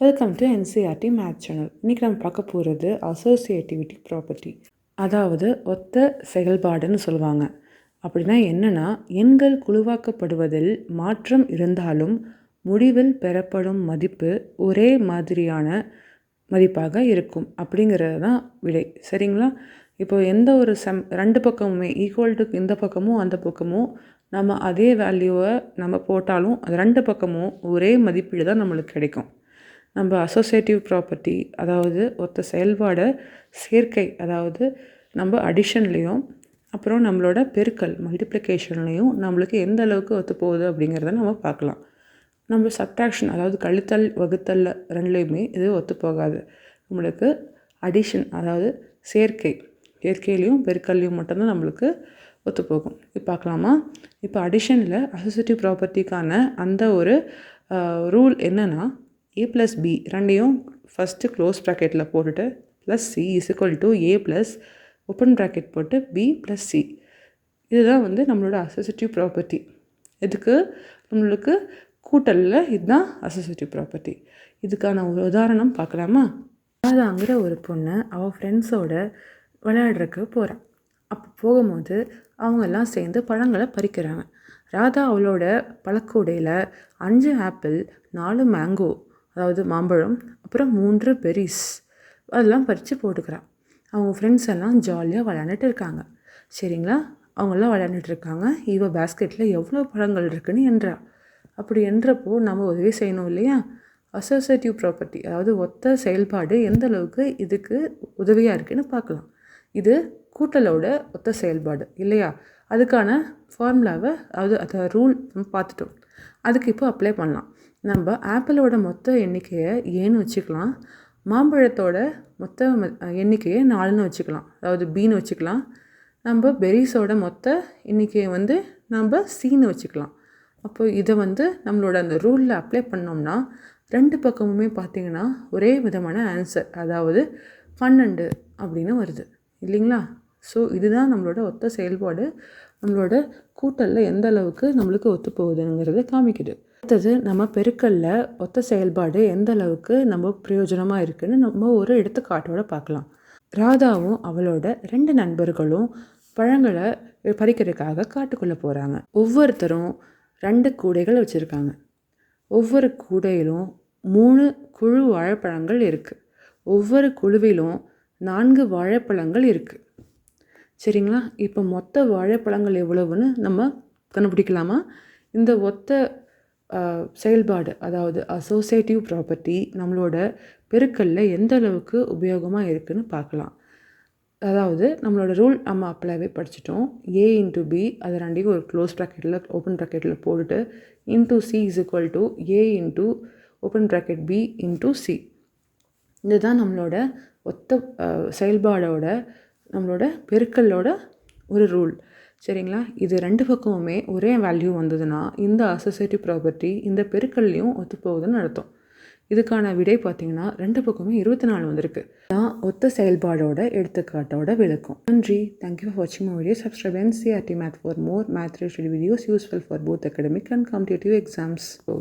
Welcome to NCERT math channel இன்றைக்கி நம்ம பார்க்க போகிறது அசோசியேட்டிவிட்டி ப்ராப்பர்ட்டி அதாவது ஒத்த செயல்பாடுன்னு சொல்லுவாங்க. அப்படின்னா என்னென்னா எண்கள் குழுவாக்கப்படுவதில் மாற்றம் இருந்தாலும் முடிவில் பெறப்படும் மதிப்பு ஒரே மாதிரியான மதிப்பாக இருக்கும். அப்படிங்கிறது தான் விடை. சரிங்களா? இப்போ எந்த ஒரு சம் ரெண்டு பக்கமுமே ஈக்குவல் டு இந்த பக்கமும் அந்த பக்கமும் நம்ம அதே வேல்யூவை நம்ம போட்டாலும் அது ரெண்டு பக்கமும் ஒரே மதிப்பீடு தான் நம்மளுக்கு கிடைக்கும். நம்ம அசோசியேட்டிவ் ப்ராப்பர்ட்டி அதாவது ஒருத்த செயல்பாடை சேர்க்கை அதாவது நம்ம அடிஷன்லேயும் அப்புறம் நம்மளோட பெருக்கல் மல்டிப்ளிகேஷன்லேயும் நம்மளுக்கு எந்த அளவுக்கு ஒத்து போகுது அப்படிங்கிறத நம்ம பார்க்கலாம். நம்ம சப்ட்ராக்ஷன் அதாவது கழித்தல் வகுத்தல் ரெண்டுலேயுமே இது ஒத்து போகாது. நம்மளுக்கு அடிஷன் அதாவது சேர்க்கை இயற்கையிலையும் பெருக்கல்லையும் மட்டும்தான் நம்மளுக்கு ஒத்து போகும். இப்போ பார்க்கலாமா? இப்போ அடிஷனில் அசோசியேட்டிவ் ப்ராப்பர்ட்டிக்கான அந்த ஒரு ரூல் என்னென்னா ஏ ப்ளஸ் பி ரெண்டையும் ஃபஸ்ட்டு க்ளோஸ் ப்ராக்கெட்டில் போட்டுட்டு plus C is equal to A plus open bracket போட்டு பி ப்ளஸ் சி இதுதான் வந்து நம்மளோட அசசிட்டிவ் ப்ராப்பர்ட்டி இதுக்கு நம்மளுக்கு கூட்டலில் இதுதான் அசோசியேட்டிவ் ப்ராப்பர்ட்டி இதுக்கான ஒரு உதாரணம் பார்க்கலாமா? ராதாங்கிற ஒரு பொண்ணு அவள் ஃப்ரெண்ட்ஸோட விளையாடுறதுக்கு போகிறான் அப்போ போகும்போது அவங்கெல்லாம் சேர்ந்து பழங்களை பறிக்கிறாங்க. ராதா அவளோட பழக்கூடையில் அஞ்சு ஆப்பிள் நாலு மேங்கோ அதாவது மாம்பழம் அப்புறம் மூன்று பெரிஸ். அதெல்லாம் பறித்து போட்டுக்கிறான். அவங்க ஃப்ரெண்ட்ஸ் எல்லாம் ஜாலியாக விளையாண்டுட்டு இருக்காங்க. சரிங்களா? அவங்களாம் விளையாண்டுட்டு இருக்காங்க. இவ பேஸ்கெட்டில் எவ்வளோ பழங்கள் இருக்குன்னு என்றா. அப்படி என்றப்போ நம்ம உதவி செய்யணும் இல்லையா? அசோசியேட்டிவ் ப்ராப்பர்ட்டி அதாவது ஒத்த செயல்பாடு எந்த அளவுக்கு இதுக்கு உதவியாக இருக்குன்னு பார்க்கலாம். இது கூட்டலோட ஒத்த செயல்பாடு இல்லையா? அதுக்கான ஃபார்முலாவை அதாவது அதை ரூல் நம்ம பார்த்துட்டோம். அதுக்கு இப்போ அப்ளை பண்ணலாம். நம்ம ஆப்பிளோட மொத்த எண்ணிக்கையை ஏன்னு வச்சுக்கலாம். மாம்பழத்தோட மொத்த எண்ணிக்கையை நாலுன்னு வச்சுக்கலாம். அதாவது பின்னு வச்சுக்கலாம். நம்ம பெரிஸோட மொத்த எண்ணிக்கையை வந்து நம்ம சீனு வச்சுக்கலாம். அப்போ இதை வந்து நம்மளோட அந்த ரூலில் அப்ளை பண்ணோம்னா ரெண்டு பக்கமுமே பார்த்தீங்கன்னா ஒரே விதமான ஆன்சர் அதாவது பன்னெண்டு அப்படின்னு வருது. இல்லைங்களா? ஸோ இதுதான் நம்மளோட ஒத்த செயல்பாடு. நம்மளோட கூட்டலில் எந்த அளவுக்கு நம்மளுக்கு ஒத்து போகுதுங்கிறத காமிக்குது. அடுத்தது நம்ம பெருக்கல்ல ஒத்த செயல்பாடு எந்த அளவுக்கு நம்ம பிரயோஜனமாக இருக்குன்னு நம்ம ஒரு எடுத்துக்காட்டோட பார்க்கலாம். ராதாவும் அவளோட ரெண்டு நண்பர்களும் பழங்களை பறிக்கிறதுக்காக காட்டுக்குள்ளே போகிறாங்க ஒவ்வொருத்தரும் ரெண்டு கூடைகள் வச்சுருக்காங்க. ஒவ்வொரு கூடையிலும் மூணு குழு வாழைப்பழங்கள் இருக்குது ஒவ்வொரு குழுவிலும் நான்கு வாழைப்பழங்கள் இருக்குது சரிங்களா? இப்போ மொத்த வாழைப்பழங்கள் எவ்வளவுன்னு நம்ம கண்டுபிடிக்கலாமா? இந்த ஒத்த செயல்பாடு அதாவது அசோசியேட்டிவ் ப்ராப்பர்ட்டி நம்மளோட பெருக்கல்ல எந்த அளவுக்கு உபயோகமாக இருக்குன்னு பார்க்கலாம். அதாவது நம்மளோட ரூல் நம்ம அப்ளைவே படிச்சிட்டோம். ஏ இன்ட்டு பி அதை ரெண்டையும் ஒரு க்ளோஸ் ப்ராக்கெட்டில் ஓப்பன் ப்ராக்கெட்டில் போட்டுட்டு into C is equal to A into open bracket B into C இதுதான் நம்மளோட ஒத்த செயல்பாடோட நம்மளோட பெருக்கலோட ஒரு ரூல் சரிங்களா? இது ரெண்டு பக்கமுமே ஒரே வேல்யூ வந்ததுன்னா இந்த அசோசியேட்டிவ் ப்ராப்பர்ட்டி இந்த பெருக்கல்லையும் ஒத்து போகுதுன்னு அர்த்தம். இதுக்கான விடை பார்த்தீங்கன்னா ரெண்டு பக்கமுமே இருபத்தி நாலு வந்திருக்கு. நான் ஒத்த செயல்பாடோட எடுத்துக்காட்டோட விளக்கம். நன்றி. தேங்க்யூ ஃபார் வாட்சிங் my video subscribe NCERT math for more math related videos useful for both academic and competitive exams